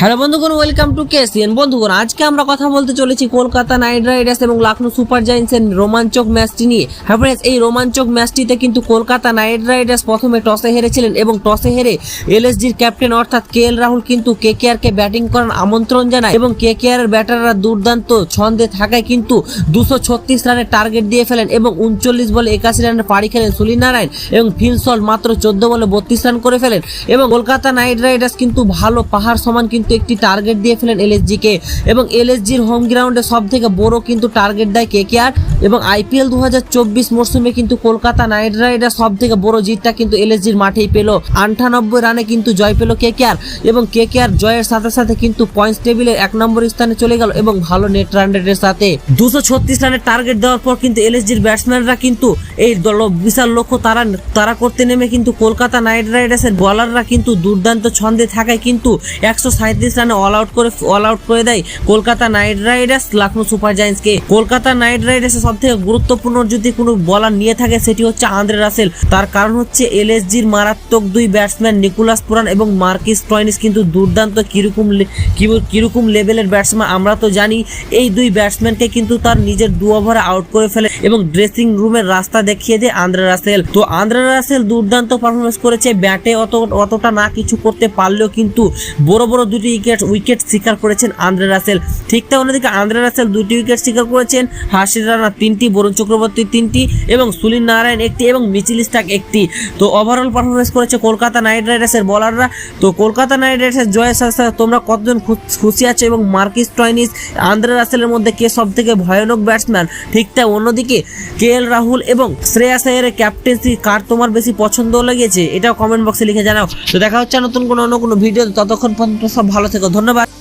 Hello বন্ধুগণ welcome to KCN বন্ধুগণ, আজকে আমরা কথা বলতে চলেছি কলকাতা নাইট রাইডার্স এবং লখনৌ সুপার জায়ান্টসের রোমাঞ্চক ম্যাচটি নিয়ে। হ্যাঁ এই রোমাঞ্চক ম্যাচটিতে কিন্তু কলকাতা নাইট রাইডার্স প্রথমে টসে হেরেছিলেন এবং টসে হেরে এলএসজির ক্যাপ্টেন অর্থাৎ কে এল রাহুল কিন্তু কে কে ব্যাটিং করার আমন্ত্রণ জানায় এবং কে আর ব্যাটাররা দুর্দান্ত ছন্দে থাকায় কিন্তু দুশো ছত্রিশ রানের টার্গেট দিয়ে ফেলেন এবং উনচল্লিশ বলে একাশি রানের পাড়ি খেলেন সুনীল নারায়ণ এবং ফিনসল মাত্র চোদ্দ বলে বত্রিশ রান করে ফেলেন এবং কলকাতা নাইট রাইডার্স কিন্তু ভালো পাহাড় সমান কিন্তু একটি টার্গেট দিয়ে ফেলেন এলএসজি কে। এবং এলএসজির হোম গ্রাউন্ডে সব থেকে বড় কিন্তু টার্গেট দেয় কে কে আর এবং আইপিএল দু মরশুমে কিন্তু কলকাতা নাইট রাইডার্স সব থেকে বড় জিতটা কিন্তু এলএসজির মাঠেই পেল। আটানব্বই রানে কিন্তু জয় পেল কে কে আর এবং কে কে আর জয়ের সাথে সাথে কিন্তু পয়েন্টস টেবিলের এক নম্বর স্থানে চলে গেল এবং ভালো নেট রান রেটের সাথে। দুশো ছত্রিশ রানের টার্গেট দেওয়ার পর কিন্তু এলএসজির ব্যাটসম্যানরা কিন্তু এই বিশাল লক্ষ্য তারা তারা করতে নেমে কিন্তু কলকাতা নাইট রাইডার্সের বলাররা কিন্তু দুর্দান্ত ছন্দে থাকায় কিন্তু একশো সাঁত্রিশ রানে অল আউট করে অল আউট করে দেয় Kolkata Knight Riders Lucknow Super জায়ান্টসকে Kolkata Knight রাইডার্সের সব থেকে গুরুত্বপূর্ণ যদি কোনো বলার নিয়ে থাকে, সেটি হচ্ছে আন্দ্রে রাসেল। তার কারণ হচ্ছে এলএসজির মারাত্মক দুই ব্যাটসম্যান নিকোলাস পুরান এবং মার্কিস টয়নিস কিন্তু দুর্দান্ত কীরকম কীরকম লেভেলের ব্যাটসম্যান আমরা তো জানি। এই দুই ব্যাটসম্যানকে কিন্তু তার নিজের দু ওভারে আউট করে ফেলে এবং ড্রেসিং রুমের রাস্তা দেখিয়ে দেয় আন্দ্রে রাসেল। তো আন্দ্রে রাসেল দুর্দান্ত পারফরমেন্স করেছে, ব্যাটে অত অতটা না কিছু করতে পারলেও কিন্তু বড় বড় দুটি উইকেট উইকেট শিকার করেছেন আন্দ্রে রাসেল। ঠিক তা অন্যদিকে আন্দ্রে রাসেল দুটি উইকেট শিকার করেছেন হাসির রানা তিনটি, বরুণ চক্রবর্তী তিনটি এবং সুনীল নারায়ণ একটি এবং মিচিল স্টাক একটি। তো ওভারঅল পারফরমেন্স করেছে কলকাতা নাইট রাইডার্সের বলাররা তো কলকাতা নাইট রাইডার্সের জয়ের সাথে সাথে তোমরা কতজন খুশি আছো এবং মার্কিস টয়নিস, আন্দ্রে রাসেলের মধ্যে কে সব থেকে ভয়ানক ব্যাটসম্যান ঠিক তাই অন্যদিকে কে এল রাহুল এবং শ্রেয়াস আয়ারের ক্যাপ্টেন্সি কার তোমার বেশি পছন্দ লেগেছে? এটাও কমেন্ট বক্সে লিখে জানাও। তো দেখা হচ্ছে নতুন কোনো, অন্য কোনো ভিডিও ততক্ষণ পর্যন্ত সব ভালো থেকো ধন্যবাদ।